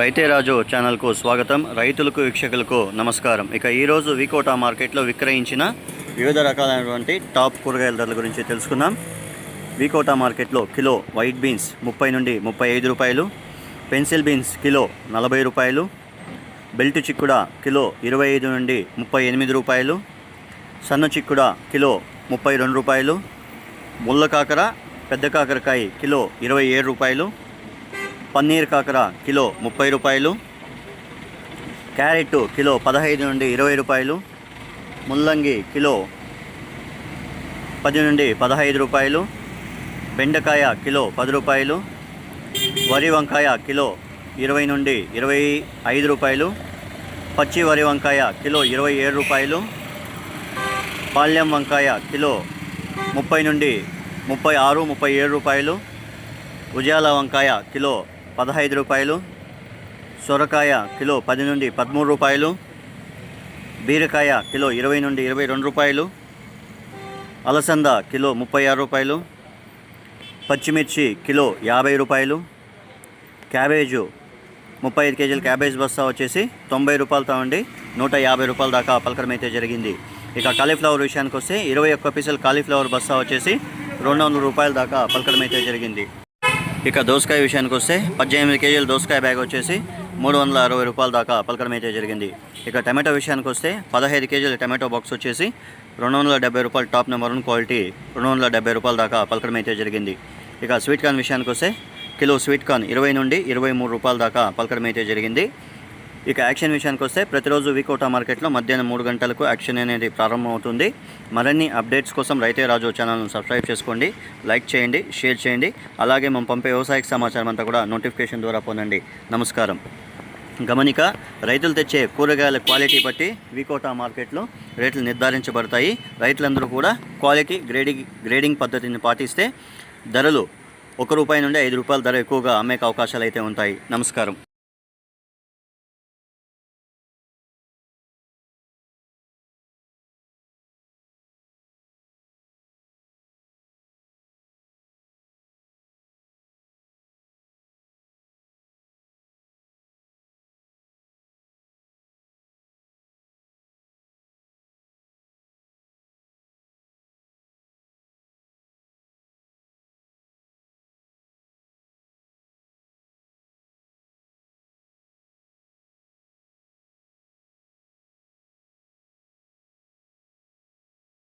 రైతే రాజు ఛానల్కు స్వాగతం. రైతులకు వీక్షకులకు నమస్కారం. ఇక ఈరోజు వికోటా మార్కెట్లో విక్రయించిన వివిధ రకాలైనటువంటి టాప్ కూరగాయల ధరల గురించి తెలుసుకుందాం. వికోటా మార్కెట్లో కిలో వైట్ బీన్స్ ముప్పై నుండి ముప్పై ఐదు రూపాయలు పెన్సిల్ బీన్స్ కిలో నలభై రూపాయలు బెల్ట్ చిక్కుడ కిలో ఇరవై ఐదు నుండి ముప్పై ఎనిమిది రూపాయలు సన్న చిక్కుడ కిలో ముప్పై రెండు రూపాయలు ముళ్ళ కాకర పెద్ద కాకరకాయ కిలో ఇరవై ఏడు రూపాయలు పన్నీర్ కాకర కిలో ముప్పై రూపాయలు క్యారెట్ కిలో పదహైదు నుండి ఇరవై రూపాయలు ముల్లంగి కిలో పది నుండి పదహైదు రూపాయలు బెండకాయ కిలో పది రూపాయలు వరి వంకాయ కిలో ఇరవై నుండి ఇరవై ఐదు రూపాయలు పచ్చి వరి వంకాయ కిలో ఇరవై ఏడు రూపాయలు పాల్యం వంకాయ కిలో ముప్పై నుండి ముప్పై ఆరు ముప్పై ఏడు రూపాయలు ఉజాల వంకాయ కిలో పదహైదు రూపాయలు సొరకాయ కిలో పది నుండి పదమూడు రూపాయలు బీరకాయ కిలో ఇరవై నుండి ఇరవై రెండు రూపాయలు అలసంద కిలో ముప్పై ఆరు రూపాయలు పచ్చిమిర్చి కిలో యాభై రూపాయలు క్యాబేజు ముప్పై ఐదు కేజీల క్యాబేజ్ బస్తా వచ్చేసి తొంభై రూపాయలతో ఉండి నూట యాభై రూపాయల దాకా పలకరం అయితే జరిగింది. ఇక కాలీఫ్లవర్ విషయానికి వస్తే ఇరవై ఒక్క పీసులు కాలీఫ్లవర్ బస్తా వచ్చేసి రెండు వందల రూపాయల దాకా పలకడం అయితే జరిగింది. ఇక దోసకాయ విషయానికి వస్తే పద్దెనిమిది కేజీల దోసకాయ బ్యాగ్ వచ్చేసి మూడు వందల అరవై రూపాయల దాకా పలకడం అయితే జరిగింది. ఇక టమాటో విషయానికి వస్తే పదహైదు కేజీల టమాటో బాక్స్ వచ్చేసి రెండు వందల డెబ్బై రూపాయలు టాప్ నెంబర్ వన్ క్వాలిటీ రెండు వందల డెబ్బై రూపాయల దాకా పలకడం అయితే జరిగింది. ఇక స్వీట్ కార్న్ విషయానికి వస్తే కిలో స్వీట్ కార్న్ ఇరవై నుండి ఇరవై మూడు రూపాయల దాకా పలకడం అయితే జరిగింది. ఇక యాక్షన్ విషయానికి వస్తే ప్రతిరోజు వికోటా మార్కెట్లో మధ్యాహ్నం మూడు గంటలకు యాక్షన్ అనేది ప్రారంభమవుతుంది. మరిన్ని అప్డేట్స్ కోసం రైతే రాజు ఛానల్ను సబ్స్క్రైబ్ చేసుకోండి లైక్ చేయండి షేర్ చేయండి. అలాగే మేము పంపే వ్యవసాయ సమాచారం అంతా కూడా నోటిఫికేషన్ ద్వారా పొందండి. నమస్కారం. గమనిక రైతులు తెచ్చే కూరగాయల క్వాలిటీ బట్టి వికోటా మార్కెట్లో రేట్లు నిర్ధారించబడతాయి. రైతులందరూ కూడా క్వాలిటీ గ్రేడింగ్ గ్రేడింగ్ పద్ధతిని పాటిస్తే ధరలు ఒక రూపాయి నుండి ఐదు రూపాయల ధర ఎక్కువగా అమ్మే అవకాశాలు అయితే ఉంటాయి. నమస్కారం.